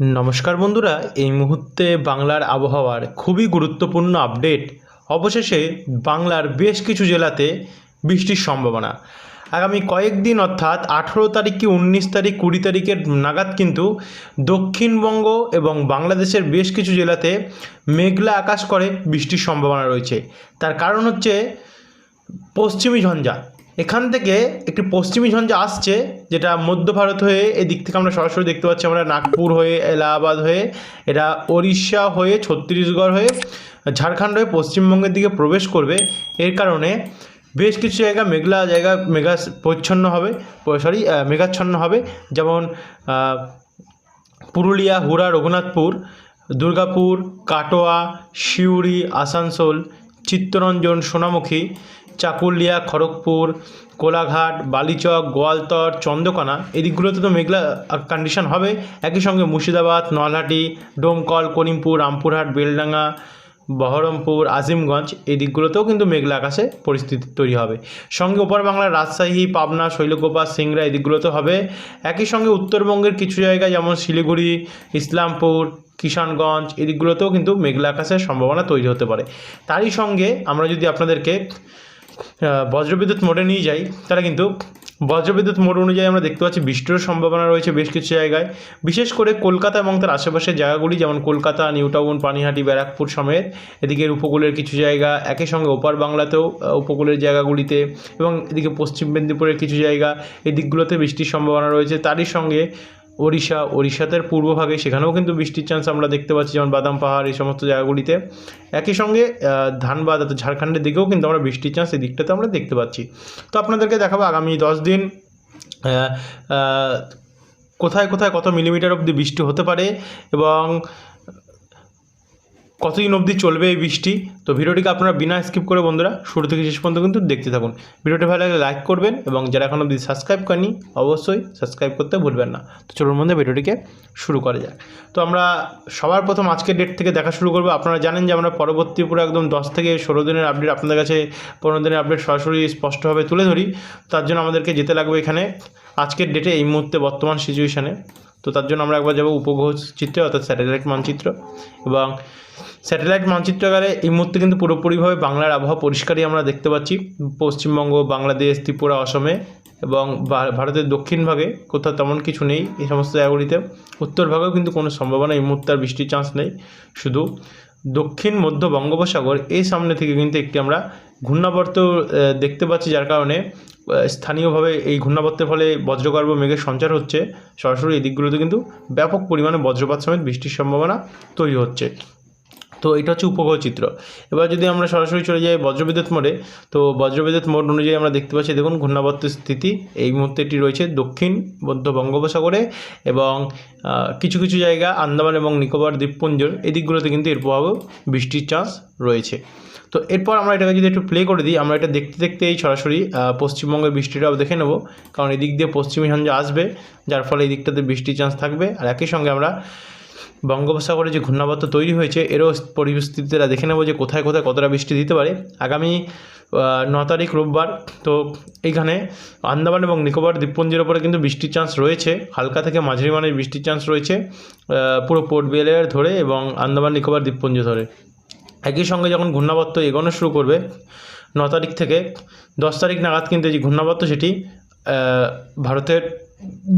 নমস্কার বন্ধুরা, এই মুহূর্তে বাংলার আবহাওয়ার খুবই গুরুত্বপূর্ণ আপডেট। অবশেষে বাংলার বেশ কিছু জেলাতে বৃষ্টির সম্ভাবনা। আগামী কয়েকদিন অর্থাৎ আঠেরো তারিখ কি উনিশ তারিখ, কুড়ি তারিখের নাগাদ কিন্তু দক্ষিণবঙ্গ এবং বাংলাদেশের বেশ কিছু জেলাতে মেঘলা আকাশ করে বৃষ্টির সম্ভাবনা রয়েছে। তার কারণ হচ্ছে পশ্চিমী ঝঞ্ঝা। এখান থেকে একটি পশ্চিমী ঝঞ্ঝা আসছে, যেটা মধ্য ভারত হয়ে এদিক থেকে আমরা সরাসরি দেখতে পাচ্ছি আমরা নাগপুর হয়ে, এলাহাবাদ হয়ে, এটা ওড়িশা হয়ে, ছত্তিশগড় হয়ে, ঝাড়খণ্ড হয়ে পশ্চিমবঙ্গের দিকে প্রবেশ করবে। এর কারণে বেশ কিছু জায়গা মেঘলা জায়গা মেঘা পরিচ্ছন্ন হবে সরি মেঘাচ্ছন্ন হবে। যেমন পুরুলিয়া, হুড়া, রঘুনাথপুর, দুর্গাপুর, কাটোয়া, সিউড়ি, আসানসোল, চিত্তরঞ্জন, সোনামুখী চাকুলিয়া, খড়গপুর, কোলাঘাট, বালিচক, গোয়ালতর, চন্দ্রকোনা, এদিকগুলোতে তো মেঘলা কন্ডিশন হবে। একই সঙ্গে মুর্শিদাবাদ, নলহাটি, ডোমকল, করিমপুর, রামপুরহাট, বেলডাঙ্গা, বহরমপুর, আজিমগঞ্জ এই দিকগুলোতেও কিন্তু মেঘলা আকাশে পরিস্থিতি তৈরি হবে। সঙ্গে ওপর বাংলার রাজশাহী, পাবনা, শৈলকোপা, সিংড়া এই হবে। একই সঙ্গে উত্তরবঙ্গের কিছু জায়গায় যেমন শিলিগুড়ি, ইসলামপুর, কিষানগঞ্জ এই দিকগুলোতেও কিন্তু মেঘলা আকাশের সম্ভাবনা তৈরি হতে পারে। তারই সঙ্গে আমরা যদি আপনাদেরকে বজ্রবিদ্যুৎ মোডে নিয়ে যাই, তারা কিন্তু বজ্রবিদ্যুৎ মোড অনুযায়ী আমরা দেখতে পাচ্ছি বৃষ্টিরও সম্ভাবনা রয়েছে বেশ কিছু জায়গায়। বিশেষ করে কলকাতা এবং তার আশেপাশের জায়গাগুলি, যেমন কলকাতা, নিউ টাউন, পানিহাটি, ব্যারাকপুর সমেত এদিকের উপকূলের কিছু জায়গা, একই সঙ্গে ওপার বাংলাতেও উপকূলের জায়গাগুলিতে এবং এদিকে পশ্চিম মেদিনীপুরের কিছু জায়গা এই দিকগুলোতে বৃষ্টির সম্ভাবনা রয়েছে। তারই সঙ্গে ওড়িশা ওড়িশাতে পূর্বভাগে, সেখানেও কিন্তু বৃষ্টির চান্স আমরা দেখতে পাচ্ছি, যেমন বাদাম পাহাড়, এই সমস্ত জায়গাগুলিতে। একই সঙ্গে ধানবাদ অর্থাৎ ঝাড়খণ্ডের দিকেও কিন্তু আমরা বৃষ্টির চান্স এই দিকটাতে আমরা দেখতে পাচ্ছি। তো আপনাদেরকে দেখাবো আগামী দশ দিন কোথায় কোথায় কত মিলিমিটার অবধি বৃষ্টি হতে পারে এবং কতদিন অবধি চলবে এই বৃষ্টি? তো ভিডিওটিকে আপনারা বিনা স্কিপ করে বন্ধুরা শুরু থেকে শেষ পর্যন্ত কিন্তু দেখতে থাকুন। ভিডিওটি ভালো লাগলে লাইক করবেন এবং যারা এখন অবধি সাবস্ক্রাইব করেনি অবশ্যই সাবস্ক্রাইব করতে ভুলবেন না। তো চলুন মধ্যে ভিডিওটিকে শুরু করা যাক। তো আমরা সবার প্রথম আজকের ডেট থেকে দেখা শুরু করব। আপনারা জানেন যে আমরা পরবর্তী পুরো একদম দশ থেকে ষোলো দিনের আপডেট আপনাদের কাছে, পনেরো দিনের আপডেট সরাসরি স্পষ্টভাবে তুলে ধরি। তার জন্য আমাদেরকে যেতে লাগবে এখানে। আজকের ডেটে এই মুহূর্তে বর্তমান সিচুয়েশানে তো তার জন্য আমরা একবার যাব উপগ্রহ চিত্রে, অর্থাৎ স্যাটেলাইট মানচিত্র। এবং স্যাটেলাইট মানচিত্রাগারে এই মুহূর্তে কিন্তু পুরোপুরিভাবে বাংলার আবহাওয়া পরিষ্কারই আমরা দেখতে পাচ্ছি। পশ্চিমবঙ্গ, বাংলাদেশ, ত্রিপুরা, অসমে এবং ভারতের দক্ষিণ ভাগে কোথাও তেমন কিছু নেই এই সমস্ত জায়গাগুলিতে। উত্তর ভাগেও কিন্তু কোনো সম্ভাবনা এই মুহূর্তে আর বৃষ্টির চান্স নেই। শুধু দক্ষিণ, মধ্য বঙ্গোপসাগর এই সামনে থেকে কিন্তু একটি আমরা ঘূর্ণাবর্ত দেখতে পাচ্ছি যার কারণে স্থানীয়ভাবে এই ঘূর্ণাবর্তের ফলে বজ্রগর্ভ মেঘের সঞ্চার হচ্ছে। সরাসরি এই দিকগুলোতে কিন্তু ব্যাপক পরিমাণে বজ্রপাত সমেত বৃষ্টির সম্ভাবনা তৈরি হচ্ছে। তো এটা হচ্ছে উপগ্রহ চিত্র। এবার যদি আমরা সরাসরি চলে যাই বজ্রবিদ্যুৎ মোডে, তো বজ্রবিদ্যুৎ মোড অনুযায়ী আমরা দেখতে পাচ্ছি, দেখুন ঘূর্ণাবর্তের স্থিতি। এই মুহূর্তে এটি রয়েছে দক্ষিণ মধ্য বঙ্গোপসাগরে এবং কিছু কিছু জায়গা আন্দামান এবং নিকোবর দ্বীপপুঞ্জর এই দিকগুলোতে কিন্তু এর প্রভাবেও বৃষ্টির চান্স রয়েছে। তো এরপর আমরা এটাকে যদি একটু প্লে করে দিই, আমরা এটা দেখতে দেখতে এই সরাসরি পশ্চিমবঙ্গের বৃষ্টিটাও দেখে নেব। কারণ এদিক দিয়ে পশ্চিমী ঝঞ্ঝা আসবে, যার ফলে এই দিকটাতে বৃষ্টির চান্স থাকবে। আর একই সঙ্গে আমরা বঙ্গোপসাগরে যে ঘূর্ণাবর্ত তৈরি হয়েছে, এরও পরিস্থিতিটা দেখে নেব যে কোথায় কোথায় কতটা বৃষ্টি দিতে পারে। আগামী ন তারিখ রোববার, তো এইখানে আন্দামান এবং নিকোবর দ্বীপপুঞ্জের ওপরে কিন্তু বৃষ্টির চান্স রয়েছে। হালকা থেকে মাঝারি মানের বৃষ্টির চান্স রয়েছে পুরো পোর্ট বেলেয়ার ধরে এবং আন্দামান নিকোবর দ্বীপপুঞ্জ ধরে। একই সঙ্গে যখন ঘূর্ণাবর্ত এগোনো শুরু করবে, ন তারিখ থেকে দশ তারিখ নাগাদ কিন্তু যে ঘূর্ণাবর্ত সেটি ভারতের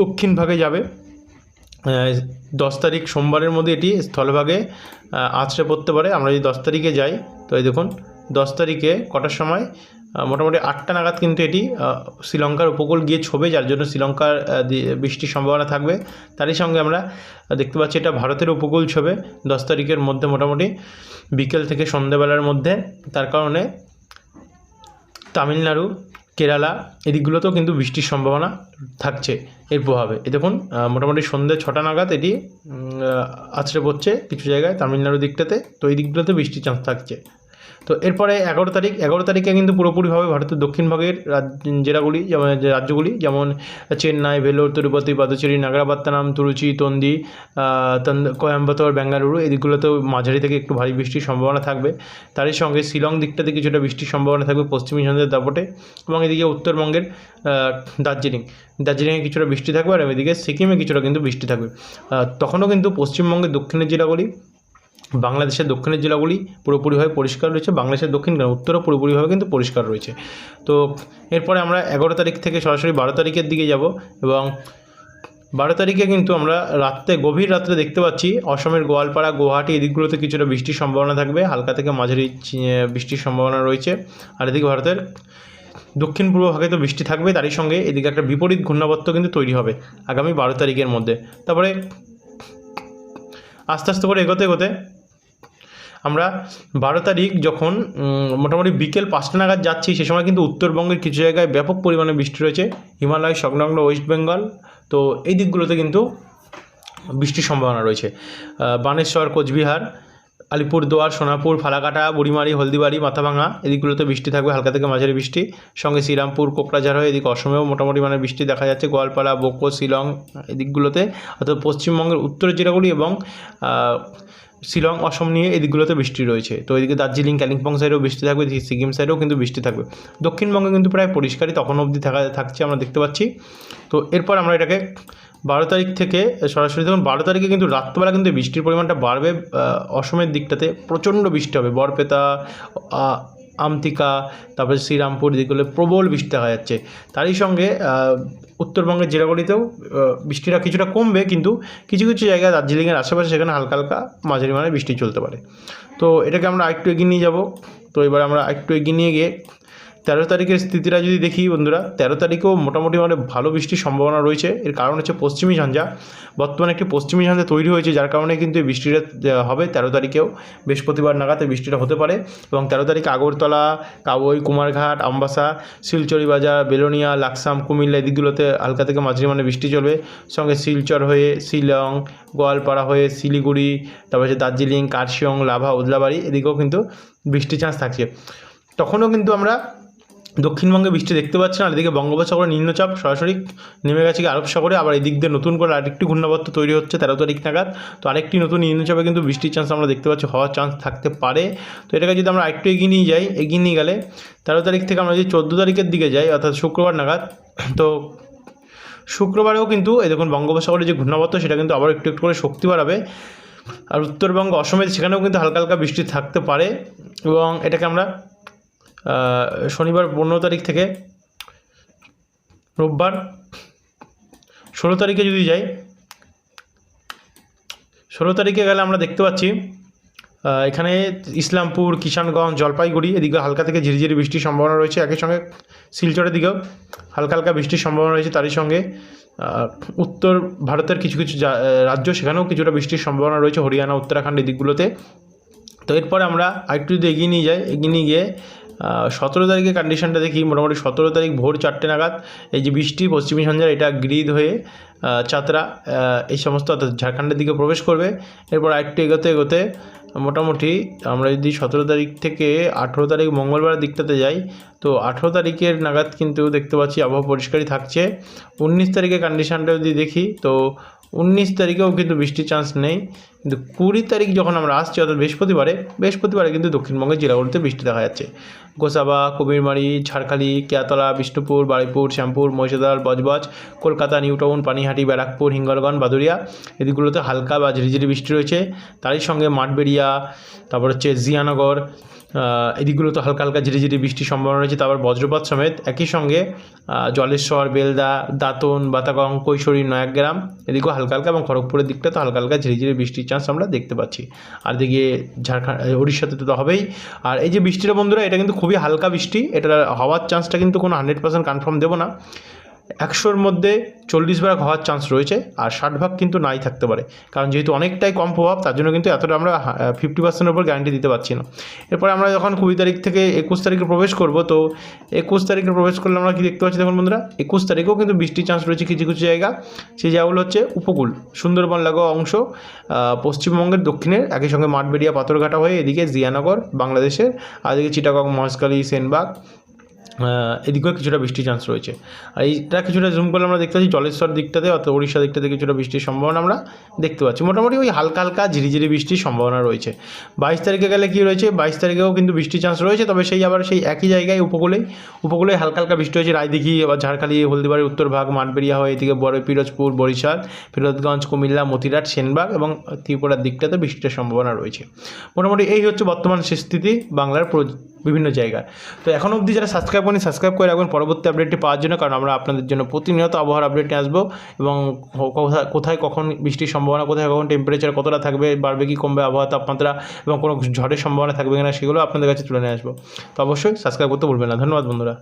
দক্ষিণ ভাগে যাবে। দশ তারিখ সোমবারের মধ্যে এটি স্থলভাগে আছড়ে পড়তে পারে। আমরা যদি দশ তারিখে যাই, তো এই দেখুন, দশ তারিখে কটার সময় মোটামুটি আটটা নাগাদ কিন্তু এটি শ্রীলঙ্কার উপকূল গিয়ে ছবে, যার জন্য শ্রীলঙ্কার বৃষ্টির সম্ভাবনা থাকবে। তারই সঙ্গে আমরা দেখতে পাচ্ছি এটা ভারতের উপকূল ছবে, দশ তারিখের মধ্যে মোটামুটি বিকেল থেকে সন্ধ্যেবেলার মধ্যে। তার কারণে তামিলনাড়ু কেরালা, এদিকগুলোতেও কিন্তু বৃষ্টির সম্ভাবনা থাকছে এর প্রভাবে। এ দেখুন মোটামুটি সন্ধ্যে ছটা নাগাদ এটি আছড়ে পড়ছে কিছু জায়গায়, তামিলনাড়ু দিকটাতে, তো এই দিকগুলোতে বৃষ্টির চান্স থাকছে। তো এরপরে এগারো তারিখ, এগারো তারিখে কিন্তু পুরোপুরিভাবে ভারতের দক্ষিণ ভাগের জেলাগুলি যেমন রাজ্যগুলি, যেমন চেন্নাই ভেলোর তিরুপতি, পাদুচেরি, নাগরাবাত্তানাম, তুরুচি, তন্দি কোয়েম্বাটোর, বেঙ্গালুরু, এই দিকগুলোতেও মাঝারি থেকে একটু ভারী বৃষ্টির সম্ভাবনা থাকবে। তারই সঙ্গে শিলং দিকটাতে কিছুটা বৃষ্টির সম্ভাবনা থাকবে পশ্চিমী ঝঞ্ঝার দাপটে এবং এদিকে উত্তরবঙ্গের দার্জিলিং। দার্জিলিংয়ে কিছুটা বৃষ্টি থাকবে আর এদিকে সিকিমে কিছুটা কিন্তু বৃষ্টি থাকবে। তখনও কিন্তু পশ্চিমবঙ্গের দক্ষিণের জেলাগুলি বাংলাদেশের দক্ষিণের জেলাগুলি পুরোপুরিভাবে পরিষ্কার রয়েছে, বাংলাদেশের দক্ষিণ কেন উত্তরও পুরোপুরিভাবে কিন্তু পরিষ্কার রয়েছে। তো এরপরে আমরা এগারো তারিখ থেকে সরাসরি বারো তারিখের দিকে যাব এবং বারো তারিখে কিন্তু আমরা রাত্রে, গভীর রাত্রে দেখতে পাচ্ছি অসমের গোয়ালপাড়া, গুয়াহাটি এদিকগুলোতে কিছুটা বৃষ্টির সম্ভাবনা থাকবে, হালকা থেকে মাঝারি বৃষ্টির সম্ভাবনা রয়েছে। আর এদিকে ভারতের দক্ষিণ পূর্ব ভাগে তো বৃষ্টি থাকবে, তারই সঙ্গে এদিকে একটা বিপরীত ঘূর্ণাবর্ত কিন্তু তৈরি হবে আগামী বারো তারিখের মধ্যে। তারপরে আস্তে আস্তে করে এগোতে এগোতে আমরা বারো তারিখ যখন মোটামুটি বিকেল পাঁচটা নাগাদ যাচ্ছি, সে সময় কিন্তু উত্তরবঙ্গের কিছু জায়গায় ব্যাপক পরিমাণে বৃষ্টি রয়েছে। হিমালয়, সংলগ্ন ওয়েস্ট বেঙ্গল, তো এই দিকগুলোতে কিন্তু বৃষ্টির সম্ভাবনা রয়েছে। বানেশ্বর, কোচবিহার আলিপুরদুয়ার সোনাপুর ফালাকাটা, বুড়িমারি, হলদিবাড়ি, মাথাভাঙা, এদিকগুলোতে বৃষ্টি থাকবে, হালকা থেকে মাঝারি বৃষ্টি। সঙ্গে শ্রীরামপুর কোকরাঝাড় হয়ে এদিকে অসমেও মোটামুটি মানে বৃষ্টি দেখা যাচ্ছে। গোয়ালপাড়া, বোকো, শিলং, এদিকগুলোতে। অর্থাৎ পশ্চিমবঙ্গের উত্তরের জেলাগুলি এবং শিলং, অসম নিয়ে এদিকগুলোতে বৃষ্টি রয়েছে। তো এদিকে দার্জিলিং, কালিম্পং সাইডেও বৃষ্টি থাকবে সিকিম সাইডেও কিন্তু বৃষ্টি থাকবে। দক্ষিণবঙ্গে কিন্তু প্রায় পরিষ্কারই তখন অবধি থাকা, থাকছে আমরা দেখতে পাচ্ছি। তো এরপর আমরা এটাকে বারো তারিখ থেকে সরাসরি দেখুন, বারো তারিখে কিন্তু রাত্রবেলা কিন্তু বৃষ্টির পরিমাণটা বাড়বে অসমের দিকটাতে প্রচণ্ড বৃষ্টি হবে। বরপেতা আমতিকা তারপরে শ্রীরামপুর দিকগুলো প্রবল বৃষ্টি দেখা যাচ্ছে। তারই সঙ্গে উত্তরবঙ্গের জেলাগুলিতেও বৃষ্টিটা কিছুটা কমবে, কিন্তু কিছু কিছু জায়গায় দার্জিলিংয়ের আশেপাশে সেখানে হালকা হালকা মাঝারি মানে বৃষ্টি চলতে পারে। তো এটাকে আমরা আরেকটু এগিয়ে নিয়ে যাব। তো এবার আমরা একটু এগিয়ে নিয়ে গিয়ে তেরো তারিখের স্থিতিটা যদি দেখি বন্ধুরা, তেরো তারিখেও মোটামুটি মানে ভালো বৃষ্টির সম্ভাবনা রয়েছে। এর কারণ হচ্ছে পশ্চিমী ঝঞ্ঝা। বর্তমানে একটি পশ্চিমী ঝঞ্ঝা তৈরি হয়েছে, যার কারণে কিন্তু এই বৃষ্টিটা হবে তেরো তারিখেও। বৃহস্পতিবার নাগাতে বৃষ্টিটা হতে পারে এবং তেরো তারিখে আগরতলা, কাবই, কুমারঘাট, আমবাসা, শিলচরি বাজার, বেলোনিয়া, লাকসাম, কুমিল্লা এদিকগুলোতে হালকা থেকে মাঝারি মানে বৃষ্টি চলবে। সঙ্গে শিলচর হয়ে শিলং, গোয়ালপাড়া হয়ে শিলিগুড়ি, তারপর হচ্ছে দার্জিলিং, কার্শিয়ং, লাভা, উদলাবাড়ি এদিকেও কিন্তু বৃষ্টির চান্স থাকছে। তখনও কিন্তু আমরা দক্ষিণবঙ্গে বৃষ্টি দেখতে পাচ্ছি না আর এদিকে বঙ্গোপসাগরে নিম্নচাপ সরাসরি নেমে গেছে আরব সাগরে, আবার এদিক দিয়ে নতুন করে আরেকটি ঘূর্ণাবর্ত তৈরি হচ্ছে তেরো তারিখ নাগাদ। তো আরেকটি নতুন নিম্নচাপে কিন্তু বৃষ্টির চান্স আমরা দেখতে পাচ্ছি, হওয়ার চান্স থাকতে পারে। তো এটাকে যদি আমরা আরেকটু এগিয়ে নিয়ে যাই, এগিয়ে নিয়ে গেলে তেরো তারিখ থেকে আমরা যদি চোদ্দ তারিখের দিকে যাই, অর্থাৎ শুক্রবার নাগাদ, তো শুক্রবারেও কিন্তু এই দেখুন বঙ্গোপসাগরের যে ঘূর্ণাবর্ত, সেটা কিন্তু আবার একটু একটু করে শক্তি বাড়াবে। আর উত্তরবঙ্গ, অসমের, সেখানেও কিন্তু হালকা হালকা বৃষ্টি থাকতে পারে। এবং এটাকে আমরা শনিবার পনেরো তারিখ থেকে রোববার ষোলো তারিখে যদি যাই, ষোলো তারিখে গেলে আমরা দেখতে পাচ্ছি এখানে ইসলামপুর, কিষানগঞ্জ, জলপাইগুড়ি, এদিকে হালকা থেকে ঝিরিঝিরি বৃষ্টির সম্ভাবনা রয়েছে, একই সঙ্গে শিলচরের দিকেও হালকা হালকা বৃষ্টির সম্ভাবনা রয়েছে, তারই সঙ্গে উত্তর ভারতের কিছু কিছু রাজ্য সেখানেও কিছুটা বৃষ্টির সম্ভাবনা রয়েছে, হরিয়ানা, উত্তরাখণ্ড এই দিকগুলোতে তো এরপরে আমরা আরেকটু যদি এগিয়ে নিয়ে যাই, এগিয়ে নিয়ে গিয়ে সতেরো তারিখের কন্ডিশনটা দেখি, মোটামুটি সতেরো তারিখ ভোর চারটে নাগাদ, এই যে বৃষ্টি, পশ্চিমী ঝঞ্ঝার এটা গ্রিদ হয়ে চাতরা এই সমস্ত অর্থাৎ ঝাড়খণ্ডের দিকে প্রবেশ করবে। এরপর আরেকটু এগোতে এগোতে মোটামুটি আমরা যদি সতেরো তারিখ থেকে আঠেরো তারিখ মঙ্গলবার দিকটাতে যাই, তো আঠেরো তারিখের নাগাদ কিন্তু দেখতে পাচ্ছি আবহাওয়া পরিষ্কারই থাকছে। উনিশ তারিখের কন্ডিশনটা যদি দেখি, তো উনিশ তারিখেও কিন্তু বৃষ্টির চান্স নেই। কিন্তু কুড়ি তারিখ যখন আমরা আসছি, অর্থাৎ বৃহস্পতিবারে বৃহস্পতিবারে কিন্তু দক্ষিণবঙ্গের জেলাগুলোতে বৃষ্টি দেখা যাচ্ছে। গোসাবা, কবিরমারি, ঝাড়খালি, কেয়াতলা, বিষ্ণুপুর, বারুইপুর, শ্যামপুর, মহিষাদল, বজবজ, কলকাতা নিউ টাউন পানিহাটি, ব্যারাকপুর, হিঙ্গলগঞ্জ বাদুরিয়া এদিকগুলোতে হালকা বা ঝিরিঝিরি বৃষ্টি রয়েছে। তারই সঙ্গে মাঠবেড়িয়া তারপর হচ্ছে জিয়ানগর এদিকগুলোতে হালকা হালকা ঝিরিঝিরি বৃষ্টির সম্ভাবনা রয়েছে, তারপর বজ্রপাত সমেত একই সঙ্গে জলেশ্বর, বেলদা, দাঁতন, বাতাগং, কৈশোরী, নয়াগ্রাম, এদিকেও হালকা হালকা এবং খড়গপুরের দিকটা তো হালকা হালকা ঝিরিঝিরি বৃষ্টির চান্স আমরা দেখতে পাচ্ছি। আর দিকে ঝাড়খণ্ড উড়িষ্যাতে তো হবেই। আর এই যে বৃষ্টিটা বন্ধুরা, এটা কিন্তু খুবই হালকা বৃষ্টি, এটা হওয়ার চান্সটা কিন্তু কোনো হান্ড্রেড পার্সেন্ট কনফার্ম দেবো না। একশোর মধ্যে চল্লিশ ভাগ হওয়ার চান্স রয়েছে আর ষাট ভাগ কিন্তু নাই থাকতে পারে। কারণ যেহেতু অনেকটাই কম প্রভাব, তার জন্য কিন্তু এতটা আমরা ফিফটি পার্সেন্টের উপর গ্যারান্টি দিতে পারছি না। এরপরে আমরা যখন কুড়ি তারিখ থেকে একুশ তারিখে প্রবেশ করব, তো একুশ তারিখে প্রবেশ করলে আমরা কি দেখতে পাচ্ছি দেখুন বন্ধুরা? একুশ তারিখেও কিন্তু বৃষ্টির চান্স রয়েছে কিছু কিছু জায়গা। সেই জায়গাগুলো হচ্ছে উপকূল, সুন্দরবন লাগোয়া অংশ পশ্চিমবঙ্গের দক্ষিণের, একই সঙ্গে মাঠবেড়িয়া পাথরঘাটা হয়ে এদিকে জিয়ানগর, বাংলাদেশের, আর এদিকে চিটাগং, মহেশখালী, সেনবাগ এদিকেও কিছুটা বৃষ্টির চান্স রয়েছে। আর এইটা কিছুটা জুম করলে আমরা দেখতে পাচ্ছি, জলেশ্বর দিকটাতে অর্থাৎ উড়িষ্যা দিকটাতে কিছুটা বৃষ্টির সম্ভাবনা আমরা দেখতে পাচ্ছি। মোটামুটি ওই হালকা হালকা ঝিরিঝিরি বৃষ্টির সম্ভাবনা রয়েছে। বাইশ তারিখে গেলে কী রয়েছে? বাইশ তারিখেও কিন্তু বৃষ্টির চান্স রয়েছে, তবে সেই আবার সেই একই জায়গায় উপকূলেই উপকূলে হালকা হালকা বৃষ্টি হয়েছে। রায়দিঘি আবার ঝাড়খালি হলদিবাড়ির উত্তর ভাগ মাঠবেরিয়া হয়ে, এদিকে বড় পিরোজপুর, বরিশাল, ফিরোজগঞ্জ, কুমিল্লা, মতিরাট, সেনবাগ এবং ত্রিপুরার দিকটাতে বৃষ্টির সম্ভাবনা রয়েছে। মোটামুটি এই হচ্ছে বর্তমান স্থিতি বাংলার বিভিন্ন জায়গায় তো এখন অবধি যারা সাবস্ক্রাইব করেন সাবস্ক্রাইব করে রাখবেন। পরবর্তী আপডেটটি পাওয়ার জন্য, কারণ আমরা আপনাদের জন্য প্রতিনিয়ত আবহাওয়ার আপডেট নিয়ে আসব এবং কোথায় কখন বৃষ্টির সম্ভাবনা, কোথায় কখন টেম্পারেচার কতটা থাকবে, বাড়বে, কি কমবে আবহাওয়া তাপমাত্রা এবং কোনো ঝড়ের সম্ভাবনা থাকবে কিনা, সেগুলো আপনাদের কাছে তুলে নিয়ে আসব। তো অবশ্যই সাবস্ক্রাইব করতে ভুলবেন না। ধন্যবাদ বন্ধুরা।